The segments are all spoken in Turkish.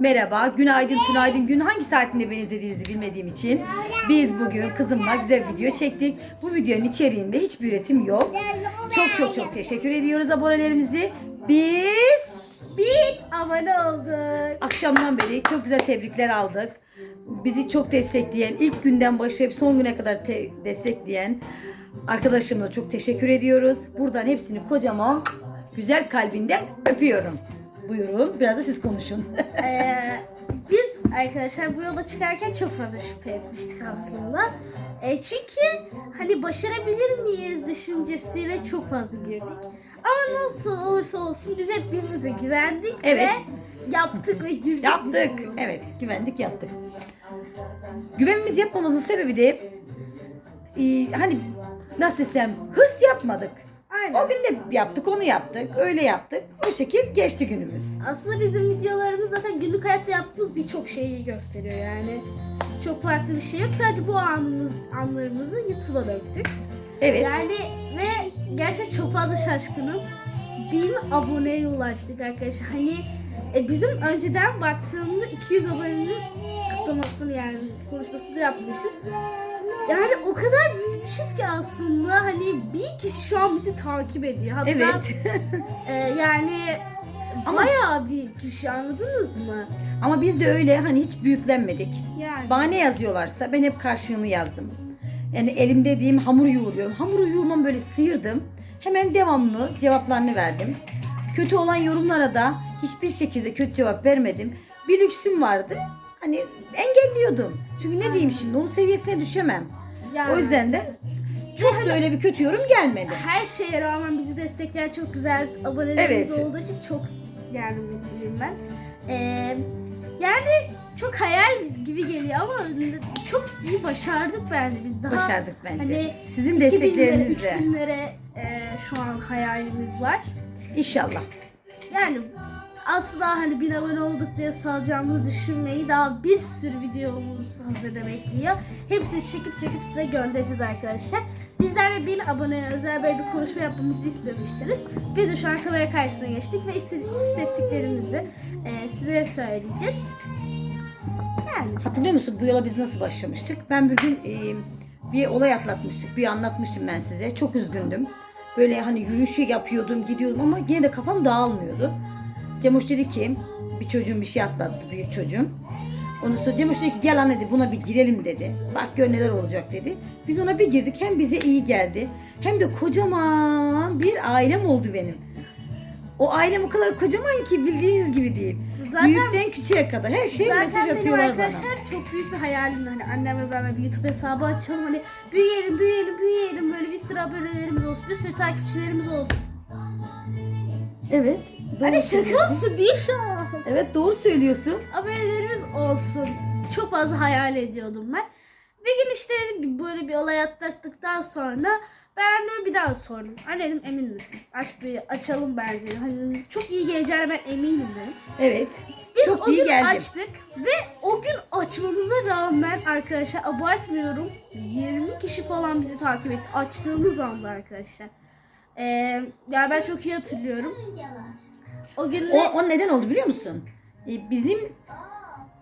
Merhaba, günaydın, tünaydın, gün hangi saatinde beni izlediğinizi bilmediğim için biz bugün kızımla güzel bir video çektik. Bu videonun içeriğinde hiçbir üretim yok. Çok çok çok teşekkür ediyoruz abonelerimizi. Biz Bir abone olduk. akşamdan beri çok güzel tebrikler aldık. Bizi çok destekleyen, ilk günden başlayıp son güne kadar te- destekleyen arkadaşlarıma çok teşekkür ediyoruz. Buradan hepsini kocaman güzel kalbinden öpüyorum. Buyurun, biraz da siz konuşun. Ee, biz arkadaşlar bu yola çıkarken çok fazla şüphe etmiştik aslında. Ee, çünkü hani başarabilir miyiz düşüncesiyle çok fazla girdik. Ama nasıl olursa olsun biz hep birbirimize güvendik Evet. ve yaptık ve girdik. Yaptık. Evet, güvendik yaptık. Güvenimiz yapmamızın sebebi de e, hani nasıl desem hırs yapmadık. Aynen. O gün de yaptık, onu yaptık, öyle yaptık. O şekil geçti günümüz. Aslında bizim videolarımız zaten günlük hayatta yaptığımız birçok şeyi gösteriyor yani. Çok farklı bir şey yok. Sadece bu anımız, anlarımızı YouTube'a döktük. Evet. Yani ve gerçekten çok fazla şaşkınım. Bin aboneye ulaştık arkadaşlar. Hani e, bizim önceden baktığımda 200 abonenin kutlamasını yani konuşmasını yapmışız. Yani o kadar büyümüşüz ki aslında hani bir kişi şu an bizi takip ediyor. Hatta Evet. e, yani Ama- bayağı bir kişi anladınız mı? Ama biz de öyle hani hiç büyüklenmedik. Yani. Bana ne yazıyorlarsa ben hep karşılığını yazdım. Yani elimde dediğim hamuru yoğuruyorum. Hamuru yoğurmamı böyle sıyırdım. Hemen devamlı cevaplarını verdim. Kötü olan yorumlara da hiçbir şekilde kötü cevap vermedim. Bir lüksüm vardı. Hani engelliyordum. Çünkü ne diyeyim şimdi onun seviyesine düşemem. yani. O yüzden de çok hani- böyle bir kötü yorum gelmedi. her şeye rağmen bizi destekleyen çok güzel abonelerimiz Evet. olduğu için çok yani mutluyum ben. Ee, yani çok hayal gibi geliyor ama çok iyi başardık bence biz. Daha Başardık bence. Hani Sizin 2000'lere, desteklerinizle. 3000'lere e, şu an hayalimiz var. İnşallah. Yani asla hani bin abone olduk diye salacağımızı düşünmeyi daha bir sürü videomuz hazırda bekliyor. Hepsini çekip çekip size göndereceğiz arkadaşlar. Bizler de bin aboneye özel böyle bir konuşma yapmamızı istemiştiniz. Biz de şu an kamera karşısına geçtik ve hissettiklerimizi e, size söyleyeceğiz. Yani Hatırlıyor musun bu yola biz nasıl başlamıştık? Ben bir gün e, bir olay atlatmıştık. Bir anlatmıştım ben size. Çok üzgündüm. Böyle hani yürüyüşü yapıyordum, gidiyordum ama yine de kafam dağılmıyordu. Cemuş dedi ki bir çocuğun bir şey atlattı büyük çocuğum. Ondan sonra Cemuş dedi ki gel anne dedi buna bir girelim dedi. Bak gör neler olacak dedi. Biz ona bir girdik hem bize iyi geldi hem de kocaman bir ailem oldu benim. O ailem o kadar kocaman ki bildiğiniz gibi değil. zaten Büyükten küçüğe kadar her şey mesaj benim atıyorlar bana. arkadaşlar çok büyük bir hayalim hani annemle beraber bir YouTube hesabı açalım hani büyüyelim büyüyelim büyüyelim böyle bir sürü abonelerimiz olsun bir sürü takipçilerimiz olsun. Evet. Hani şakası değil şu an. Evet doğru söylüyorsun. Abonelerimiz olsun. Çok fazla hayal ediyordum ben. Bir gün işte böyle bir olay atlattıktan sonra ben anneme bir daha sordum. Anne dedim emin misin? Aç bir açalım bence. Hani çok iyi geleceğine ben eminim dedim. Evet. Biz Çok o iyi gün geldi. açtık ve o gün açmamıza rağmen arkadaşlar abartmıyorum 20 kişi falan bizi takip etti açtığımız anda arkadaşlar. Ee, yani ben çok iyi hatırlıyorum. O gün O, o neden oldu biliyor musun? Ee, bizim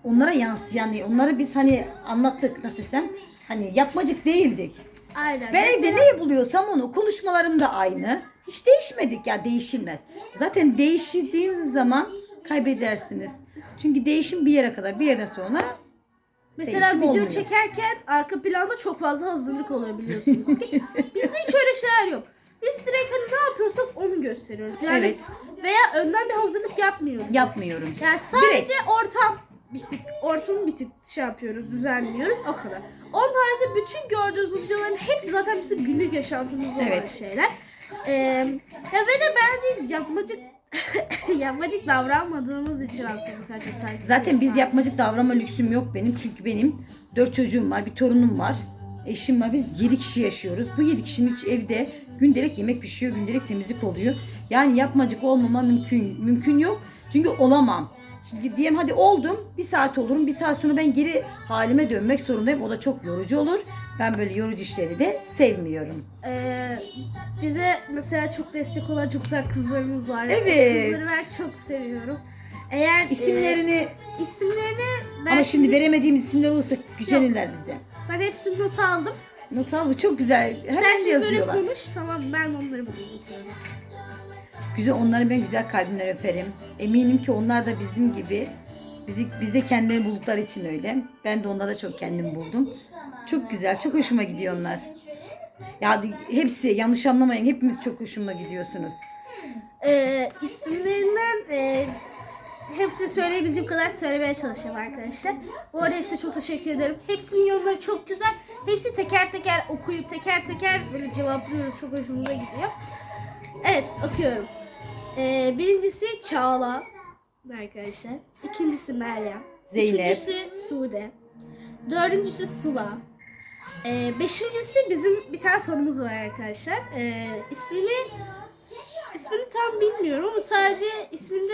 onlara yansıyan, onlara biz hani anlattık nasıl desem hani yapmacık değildik. aynen. Ben evde Mesela- neyi buluyorsam onu konuşmalarım da aynı. Hiç değişmedik ya değişilmez. Zaten değiştiğiniz zaman kaybedersiniz. Çünkü değişim bir yere kadar bir yerden sonra Mesela Değişim video olmuyor. çekerken arka planda çok fazla hazırlık oluyor biliyorsunuz ki. Bizde hiç öyle şeyler yok. Biz direkt hani ne yapıyorsak onu gösteriyoruz. Yani Evet. Veya önden bir hazırlık yapmıyoruz. yapmıyorum. Yani sadece Direkt. ortam bir tık, ortamı bir tık şey yapıyoruz, düzenliyoruz o kadar. Onun haricinde bütün gördüğünüz bu videoların hepsi zaten bizim günlük yaşantımızda olan Evet. şeyler. Ee, ya ve de bence yapmacık yapmacık davranmadığımız için aslında takipçi Zaten biz yapmacık davranma lüksüm yok benim. Çünkü benim dört çocuğum var, bir torunum var. Eşim var. Biz yedi kişi yaşıyoruz. Bu yedi kişinin hiç evde gündelik yemek pişiyor, gündelik temizlik oluyor. Yani yapmacık olmama mümkün mümkün yok. Çünkü olamam. Şimdi diyelim hadi oldum. Bir saat olurum. Bir saat sonra ben geri halime dönmek zorundayım. O da çok yorucu olur. Ben böyle yorucu işleri de sevmiyorum. Ee, bize mesela çok destek olan çok güzel kızlarımız var. Evet. O kızları ben çok seviyorum. Eğer e, İsimlerini isimlerini ben Ama şimdi veremediğimiz isimler olursa gücenirler bize. ben hepsini not aldım. Not al bu çok güzel. Sen Hemen şimdi böyle yazıyorlar. konuş tamam ben onları bulayım. Güzel onları ben güzel kalbimden öperim. Eminim ki onlar da bizim gibi bizi biz de kendilerini buldukları için öyle. Ben de onlara çok kendim buldum. Çok güzel, çok hoşuma gidiyor onlar. Ya hepsi yanlış anlamayın. Hepimiz çok hoşuma gidiyorsunuz. Ee, isimlerinden e, hepsini söyleyebildiğim kadar söylemeye çalışacağım arkadaşlar. Bu arada hepsine çok teşekkür ederim. Hepsinin yorumları çok güzel. Hepsi teker teker okuyup teker teker böyle cevaplıyoruz. Çok hoşumuza gidiyor. Evet okuyorum. Ee, birincisi Çağla arkadaşlar. İkincisi Meryem. Zeynep. Üçüncüsü Sude. Dördüncüsü Sıla. Ee, beşincisi bizim bir tane fanımız var arkadaşlar. Ee, ismini ismini tam bilmiyorum ama sadece isminde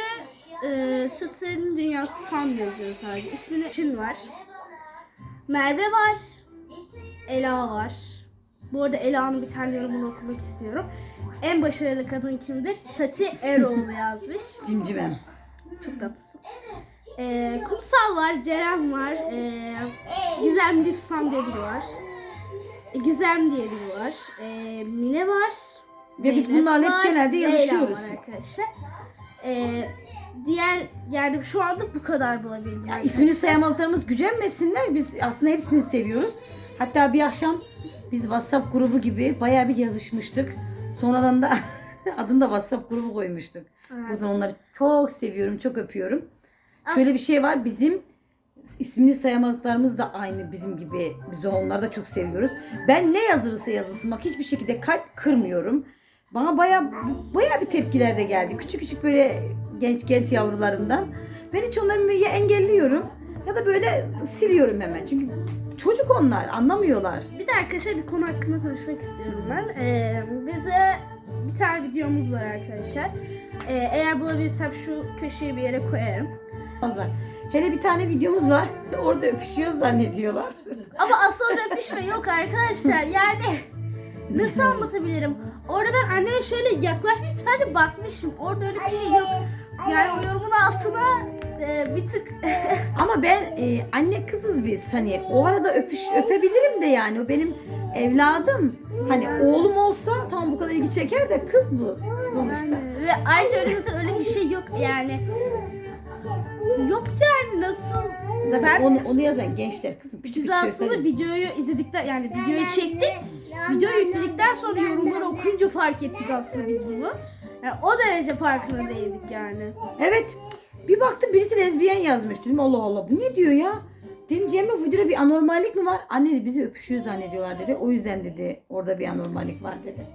e, Satır'ın Dünyası fan yazıyor sadece. İsmini Çin var. Merve var. Ela var. Bu arada Ela'nın bir tane yorumunu okumak istiyorum. En başarılı kadın kimdir? Sati Eroğlu yazmış. Cimcimem. Çok tatlısın. Ee, Kumsal var, Ceren var, ee, Gizem Lissan diye biri var. Gizem diye biri var. Ee, Mine var. Ve biz Zeynep bunlarla hep var, genelde Leyla yazışıyoruz. var arkadaşlar. Ee, diğer yani şu anda bu kadar bulabildim. Ya arkadaşlar. ismini sayamadıklarımız gücenmesinler. Biz aslında hepsini seviyoruz. Hatta bir akşam biz WhatsApp grubu gibi bayağı bir yazışmıştık. Sonradan da adını da WhatsApp grubu koymuştuk. Evet. Buradan onları çok seviyorum, çok öpüyorum. Şöyle bir şey var. Bizim ismini sayamadıklarımız da aynı bizim gibi. Biz onları da çok seviyoruz. Ben ne yazılırsa yazılsın bak hiçbir şekilde kalp kırmıyorum. Bana baya baya bir tepkiler de geldi. Küçük küçük böyle genç genç yavrularımdan. Ben hiç onları ya engelliyorum ya da böyle siliyorum hemen. Çünkü çocuk onlar anlamıyorlar. Bir de arkadaşlar bir konu hakkında konuşmak istiyorum ben. Ee, bize bir tane videomuz var arkadaşlar. Ee, eğer bulabilirsem şu köşeye bir yere koyarım. Fazla. Hele bir tane videomuz var. Orada öpüşüyor zannediyorlar. Ama aslında öpüşme yok arkadaşlar. Yani nasıl anlatabilirim? Orada ben anneme şöyle yaklaşmışım sadece bakmışım. Orada öyle bir şey yok. Yani o yorumun altına e, bir tık Ama ben e, anne kızız biz. Hani o arada öpüş öpebilirim de yani. O benim evladım. Hani oğlum olsa tamam bu kadar ilgi çeker de kız bu sonuçta. Yani ve ayrıca öyle zaten öyle bir şey yok yani. Yok yani nasıl? Zaten Ben- onu, onu yazan gençler kızım küçük Biz küçük aslında öperiz. videoyu izledikten yani videoyu çektik. Video yükledikten sonra yorumları okuyunca fark ettik aslında biz bunu. Yani o derece farkına değildik yani. Evet. Bir baktım birisi lezbiyen yazmış. Dedim Allah Allah bu ne diyor ya? Dedim Cemre bu videoda bir anormallik mi var? Anne dedi bizi öpüşüyor zannediyorlar dedi. O yüzden dedi orada bir anormallik var dedi.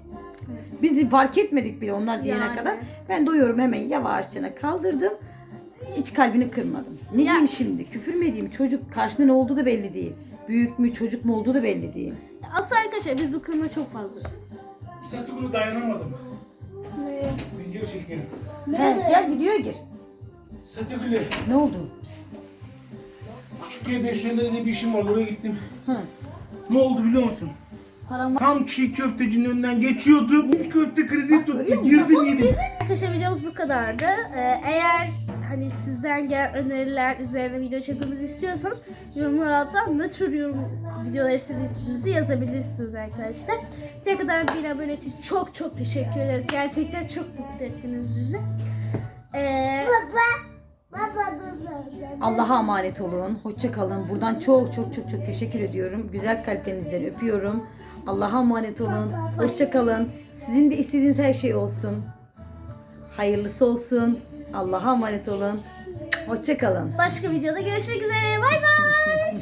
Bizi fark etmedik bile onlar diyene Yani. kadar. Ben doyuyorum hemen yavaşça kaldırdım. Hiç kalbini kırmadım. Ne Ya- diyeyim şimdi? Küfür mü edeyim? Çocuk karşında ne olduğu da belli değil. Büyük mü çocuk mu olduğu da belli değil. Aslında arkadaşlar biz bu konuda çok fazla. Satıkulu dayanamadım. Video çekelim. He, gel videoya gir. Satıkulu. Ne oldu? Küçükköy 5 yılında bir işim var oraya gittim. Hı. Ne oldu biliyor musun? Param var. Tam çiğ köftecinin önünden geçiyordum. Bir köfte krizi tuttu. Girdim yedim. Arkadaşlar videomuz bu kadardı. Ee, eğer hani sizden gelen öneriler üzerine video çekmemizi istiyorsanız yorumlar altına ne tür yorum videolar istediğinizi yazabilirsiniz arkadaşlar. Size kadar bir abone için çok çok teşekkür ederiz. Gerçekten çok mutlu ettiniz bizi. Ee, Allah'a emanet olun. Hoşça kalın. Buradan çok çok çok çok teşekkür ediyorum. Güzel kalplerinizden öpüyorum. Allah'a emanet olun. Hoşça kalın. Sizin de istediğiniz her şey olsun. Hayırlısı olsun. Allah'a emanet olun. Hoşça kalın. başka videoda görüşmek üzere. Bay bay.